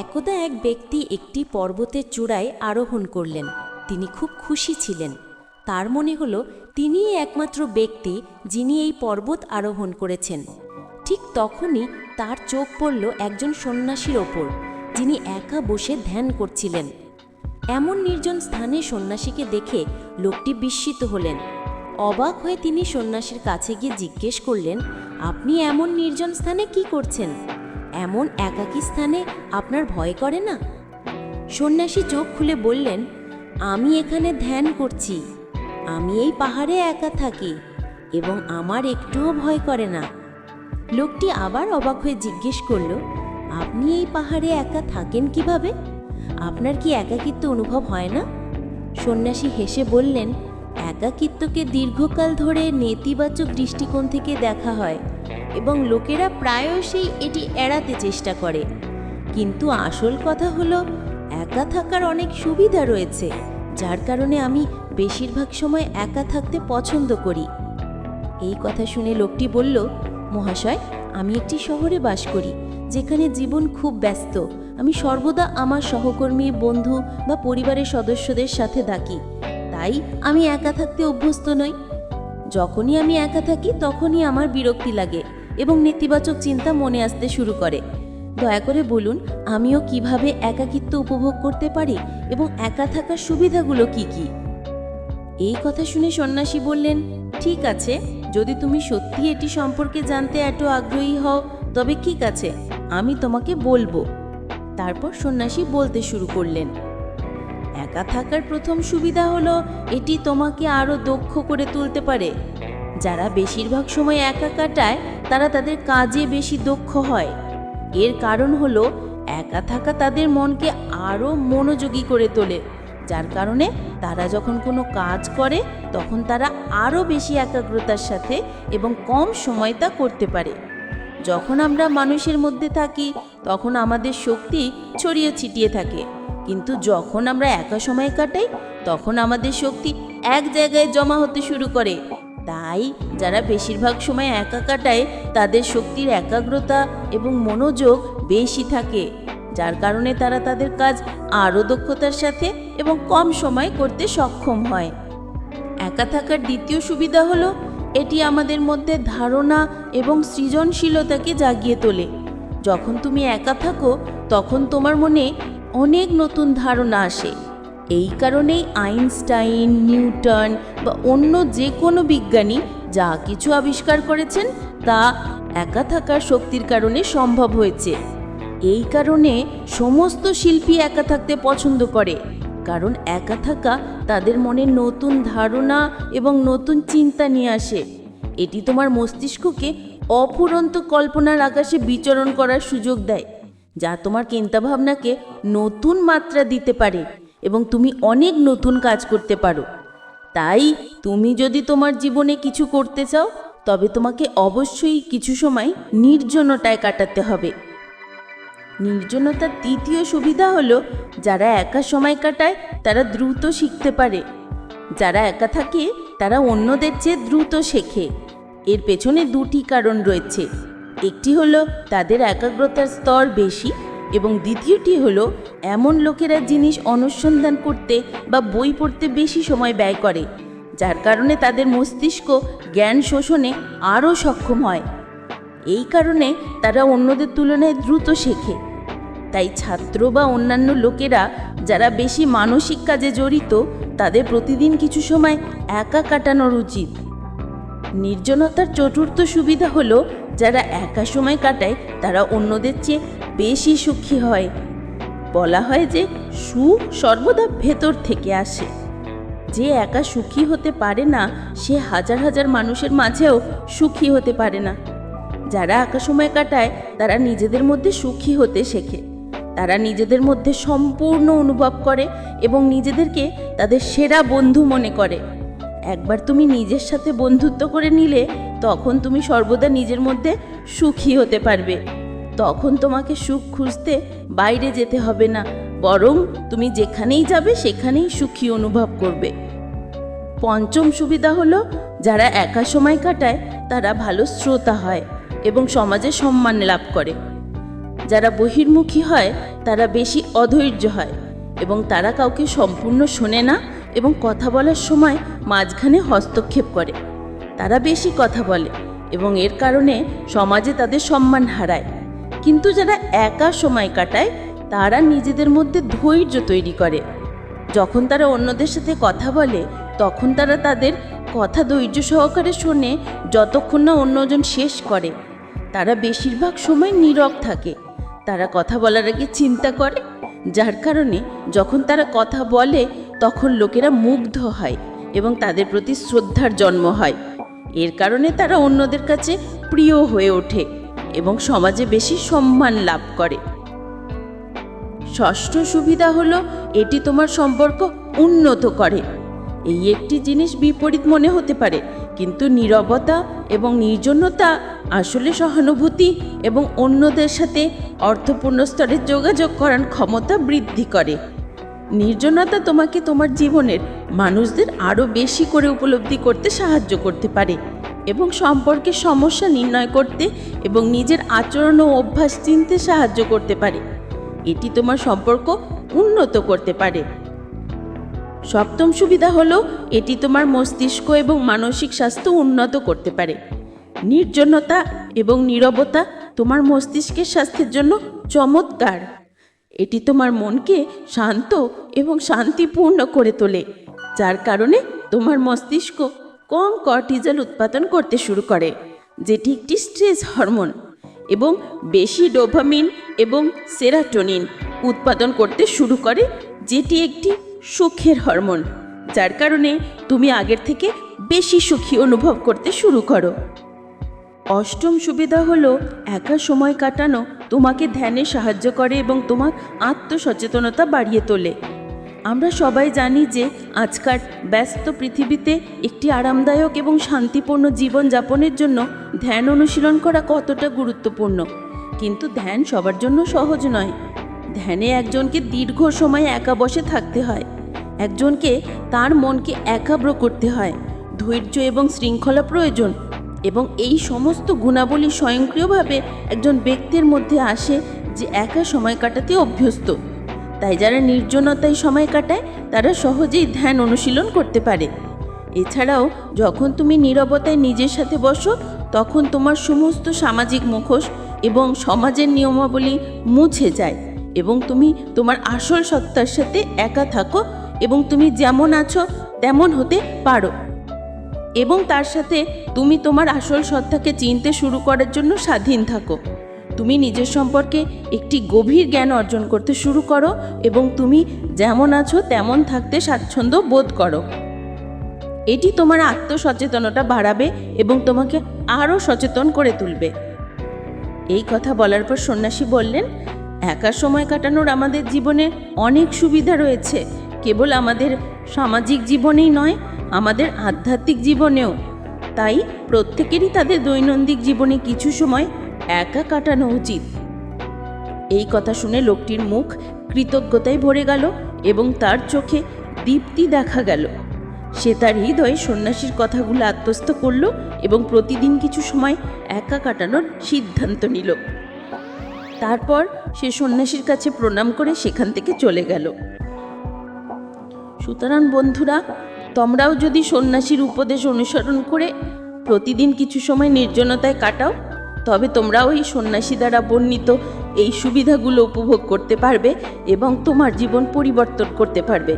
একদা এক ব্যক্তি একটি পর্বতের চূড়ায় আরোহণ করলেন। তিনি খুব খুশি ছিলেন। তার মনে হলো, তিনিই একমাত্র ব্যক্তি যিনি এই পর্বত আরোহণ করেছেন। ঠিক তখনই তার চোখ পড়ল একজন সন্ন্যাসীর ওপর, যিনি একা বসে ধ্যান করছিলেন। এমন নির্জন স্থানে সন্ন্যাসীকে দেখে লোকটি বিস্মিত হলেন। অবাক হয়ে তিনি সন্ন্যাসীর কাছে গিয়ে জিজ্ঞেস করলেন, আপনি এমন নির্জন স্থানে কি করছেন? এমন একাকী স্থানে আপনার ভয় করে না? সন্ন্যাসী চোখ খুলে বললেন, আমি এখানে ধ্যান করছি। আমি এই পাহাড়ে একা থাকি এবং আমার একটুও ভয় করে না। লোকটি আবার অবাক হয়ে জিজ্ঞেস করল, আপনি এই পাহাড়ে একা থাকেন কীভাবে? আপনার কি একাকিত্ব অনুভব হয় না? সন্ন্যাসী হেসে বললেন একাকিত্বকে দীর্ঘকাল ধরে নেতিবাচক দৃষ্টিকোণ থেকে দেখা হয় এবং লোকেরা প্রায়শই এটি এড়াতে চেষ্টা করে। কিন্তু আসল কথা হলো, একা থাকার অনেক সুবিধা রয়েছে, যার কারণে আমি বেশিরভাগ সময় একা থাকতে পছন্দ করি। এই কথা শুনে লোকটি বলল, মহাশয়, আমি একটি শহরে বাস করি, যেখানে জীবন খুব ব্যস্ত। আমি সর্বদা আমার সহকর্মী, বন্ধু বা পরিবারের সদস্যদের সাথে থাকি। তাই আমি একা থাকতে অভ্যস্ত নই। যখনই আমি একা থাকি, তখনই আমার বিরক্তি লাগে এবং নেতিবাচক চিন্তা মনে আসতে শুরু করে। দয়া করে বলুন, আমিও কীভাবে একাকিত্ব উপভোগ করতে পারি এবং একা থাকার সুবিধাগুলো কি কি? এই কথা শুনে সন্ন্যাসী বললেন, ঠিক আছে, যদি তুমি সত্যি এটি সম্পর্কে জানতে এত আগ্রহী হও, তবে ঠিক আছে, আমি তোমাকে বলব। তারপর সন্ন্যাসী বলতে শুরু করলেন একা থাকার প্রথম সুবিধা হলো এটি তোমাকে আরও দক্ষ করে তুলতে পারে। যারা বেশিরভাগ সময় একা কাটায়, তারা তাদের কাজে বেশি দক্ষ হয়। এর কারণ হলো, একা থাকা তাদের মনকে আরও মনোযোগী করে তোলে। যার কারণে তারা যখন কোনো কাজ করে, তখন তারা আরও বেশি একাগ্রতার সাথে এবং কম সময় তা করতে পারে। যখন আমরা মানুষের মধ্যে থাকি, তখন আমাদের শক্তি ছড়িয়ে ছিটিয়ে থাকে। কিন্তু যখন আমরা একা সময় কাটাই, তখন আমাদের শক্তি এক জায়গায় জমা হতে শুরু করে। তাই যারা বেশিরভাগ সময় একা কাটায়, তাদের শক্তির একাগ্রতা এবং মনোযোগ বেশি থাকে, যার কারণে তারা তাদের কাজ আরও দক্ষতার সাথে এবং কম সময় করতে সক্ষম হয়। একা থাকার দ্বিতীয় সুবিধা হলো, এটি আমাদের মধ্যে ধারণা এবং সৃজনশীলতাকে জাগিয়ে তোলে। যখন তুমি একা থাকো, তখন তোমার মনে অনেক নতুন ধারণা আসে। এই কারণেই আইনস্টাইন, নিউটন বা অন্য যে কোনো বিজ্ঞানী যা কিছু আবিষ্কার করেছেন তা একা থাকার শক্তির কারণে সম্ভব হয়েছে। এই কারণে সমস্ত শিল্পী একা থাকতে পছন্দ করে, কারণ একা থাকা তাদের মনে নতুন ধারণা এবং নতুন চিন্তা নিয়ে আসে। এটি তোমার মস্তিষ্ককে অফুরন্ত কল্পনার আকাশে বিচরণ করার সুযোগ দেয়। যা তোমার চিন্তাভাবনাকে নতুন মাত্রা দিতে পারে এবং তুমি অনেক নতুন কাজ করতে পারো। তাই তুমি যদি তোমার জীবনে কিছু করতে চাও, তবে তোমাকে অবশ্যই কিছু সময় নির্জনতায় কাটাতে হবে। নির্জনতার তৃতীয় সুবিধা হলো, যারা একা সময় কাটায়, তারা দ্রুত শিখতে পারে। যারা একা থাকে, তারা অন্যদের চেয়ে দ্রুত শেখে। এর পেছনে দুটি কারণ রয়েছে। একটি হলো তাদের একাগ্রতার স্তর বেশি এবং দ্বিতীয়টি হলো এমন লোকেরা জিনিস অনুসন্ধান করতে বা বই পড়তে বেশি সময় ব্যয় করে, যার কারণে তাদের মস্তিষ্ক জ্ঞান শোষণে আরও সক্ষম হয়। এই কারণে তারা অন্যদের তুলনায় দ্রুত শেখে। তাই ছাত্র বা অন্যান্য লোকেরা যারা বেশি মানসিক কাজে জড়িত, তাদের প্রতিদিন কিছু সময় একা কাটানোর উচিত। নির্জনতার চতুর্থ সুবিধা হলো যারা একা সময় কাটায়, তারা অন্যদের চেয়ে বেশি সুখী হয়। বলা হয় যে সুখ সর্বদা ভেতর থেকে আসে। যে একা সুখী হতে পারে না, সে হাজার হাজার মানুষের মাঝেও সুখী হতে পারে না। যারা একা সময় কাটায়, তারা নিজেদের মধ্যে সুখী হতে শেখে। তারা নিজেদের মধ্যে সম্পূর্ণ অনুভব করে এবং নিজেদেরকে তাদের সেরা বন্ধু মনে করে। একবার তুমি নিজের সাথে বন্ধুত্ব করে নিলে তখন তুমি সর্বদা নিজের মধ্যে সুখী হতে পারবে। তখন তোমাকে সুখ খুঁজতে বাইরে যেতে হবে না, বরং তুমি যেখানেই যাবে সেখানেই সুখী অনুভব করবে। পঞ্চম সুবিধা হলো, যারা একা সময় কাটায় তারা ভালো শ্রোতা হয় এবং সমাজে সম্মান লাভ করে। যারা বহির্মুখী হয় তারা বেশি অধৈর্য হয় এবং তারা কাউকে সম্পূর্ণ শোনে না এবং কথা বলার সময় মাঝখানে হস্তক্ষেপ করে। তারা বেশি কথা বলে এবং এর কারণে সমাজে তাদের সম্মান হারায়। কিন্তু যারা একা সময় কাটায়, তারা নিজেদের মধ্যে ধৈর্য তৈরি করে। যখন তারা অন্যদের সাথে কথা বলে, তখন তারা তাদের কথা ধৈর্য সহকারে শোনে যতক্ষণ না অন্যজন শেষ করে। তারা বেশিরভাগ সময় নীরব থাকে। তারা কথা বলার আগে চিন্তা করে, যার কারণে যখন তারা কথা বলে তখন লোকেরা মুগ্ধ হয় এবং তাদের প্রতি শ্রদ্ধার জন্ম হয়। এর কারণে তারা অন্যদের কাছে প্রিয় হয়ে ওঠে এবং সমাজে বেশি সম্মান লাভ করে। ষষ্ঠ সুবিধা হলো এটি তোমার সম্পর্ক উন্নত করে। এই একটি জিনিস বিপরীত মনে হতে পারে, কিন্তু নীরবতা এবং নির্জনতা আসলে সহানুভূতি এবং অন্যদের সাথে অর্থপূর্ণ স্তরে যোগাযোগ করার ক্ষমতা বৃদ্ধি করে। নির্জনতা তোমাকে তোমার জীবনের মানুষদের আরও বেশি করে উপলব্ধি করতে সাহায্য করতে পারে এবং সম্পর্কে সমস্যা নির্ণয় করতে এবং নিজের আচরণ ও অভ্যাস চিনতে সাহায্য করতে পারে। এটি তোমার সম্পর্ক উন্নত করতে পারে। সপ্তম সুবিধা হলো এটি তোমার মস্তিষ্ক এবং মানসিক স্বাস্থ্য উন্নত করতে পারে। নির্জনতা এবং নীরবতা তোমার মস্তিষ্কের স্বাস্থ্যের জন্য চমৎকার। এটি তোমার মনকে শান্ত এবং শান্তিপূর্ণ করে তোলে, যার কারণে তোমার মস্তিষ্ক কম কর্টিজল উৎপাদন করতে শুরু করে, যেটি একটি স্ট্রেস হরমোন, এবং বেশি ডোপামিন এবং সেরাটোনিন উৎপাদন করতে শুরু করে, যেটি একটি সুখের হরমোন, যার কারণে তুমি আগের থেকে বেশি সুখী অনুভব করতে শুরু করো। অষ্টম সুবিধা হলো একা সময় কাটানো তোমাকে ধ্যানে সাহায্য করে এবং তোমার আত্মসচেতনতা বাড়িয়ে তোলে। আমরা সবাই জানি যে আজকাল ব্যস্ত পৃথিবীতে একটি আরামদায়ক এবং শান্তিপূর্ণ জীবন যাপনের জন্য ধ্যান অনুশীলন করা কতটা গুরুত্বপূর্ণ। কিন্তু ধ্যান সবার জন্য সহজ নয়। ধ্যানে একজনকে দীর্ঘ সময় একা বসে থাকতে হয়। একজনকে তার মনকে একাগ্র করতে হয়। ধৈর্য এবং শৃঙ্খলা প্রয়োজন। এবং এই সমস্ত গুণাবলী স্বয়ংক্রিয়ভাবে একজন ব্যক্তির মধ্যে আসে যে একা সময় কাটাতে অভ্যস্ত। তাই যারা নির্জনতায় সময় কাটায়, তারা সহজেই ধ্যান অনুশীলন করতে পারে। এছাড়াও, যখন তুমি নীরবতায় নিজের সাথে বসো, তখন তোমার সমস্ত সামাজিক মুখোশ এবং সমাজের নিয়মাবলী মুছে যায় এবং তুমি তোমার আসল সত্তার সাথে একা থাকো এবং তুমি যেমন আছো, তেমন হতে পারো। এবং তার সাথে তুমি তোমার আসল সত্তাকে চিনতে শুরু করার জন্য স্বাধীন থাকো। তুমি নিজের সম্পর্কে একটি গভীর জ্ঞান অর্জন করতে শুরু করো এবং তুমি যেমন আছো তেমন থাকতে স্বাচ্ছন্দ্য বোধ করো। এটি তোমার আত্মসচেতনতা বাড়াবে এবং তোমাকে আরও সচেতন করে তুলবে। এই কথা বলার পর সন্ন্যাসী বললেন, একা সময় কাটানোর আমাদের জীবনে অনেক সুবিধা রয়েছে। কেবল আমাদের সামাজিক জীবনেই নয় আমাদের আধ্যাত্মিক জীবনেও। তাই প্রত্যেকেরই তাদের দৈনন্দিন জীবনে কিছু সময় একা কাটানো উচিত। এই কথা শুনে লোকটির মুখ কৃতজ্ঞতায় ভরে গেল এবং তার চোখে দীপ্তি দেখা গেল। সে তার হৃদয়ে সন্ন্যাসীর কথাগুলো আত্মস্থ করল এবং প্রতিদিন কিছু সময় একা কাটানোর সিদ্ধান্ত নিল। তারপর সে সন্ন্যাসীর কাছে প্রণাম করে সেখান থেকে চলে গেল। সুতরাং বন্ধুরা তোমরাও যদি সন্ন্যাসীর উপদেশ অনুসরণ করে প্রতিদিন কিছু সময় নির্জনতায় কাটাও, তবে তোমরাও এই সন্ন্যাসী দ্বারা বর্ণিত এই সুবিধাগুলো উপভোগ করতে পারবে এবং তোমার জীবন পরিবর্তন করতে পারবে।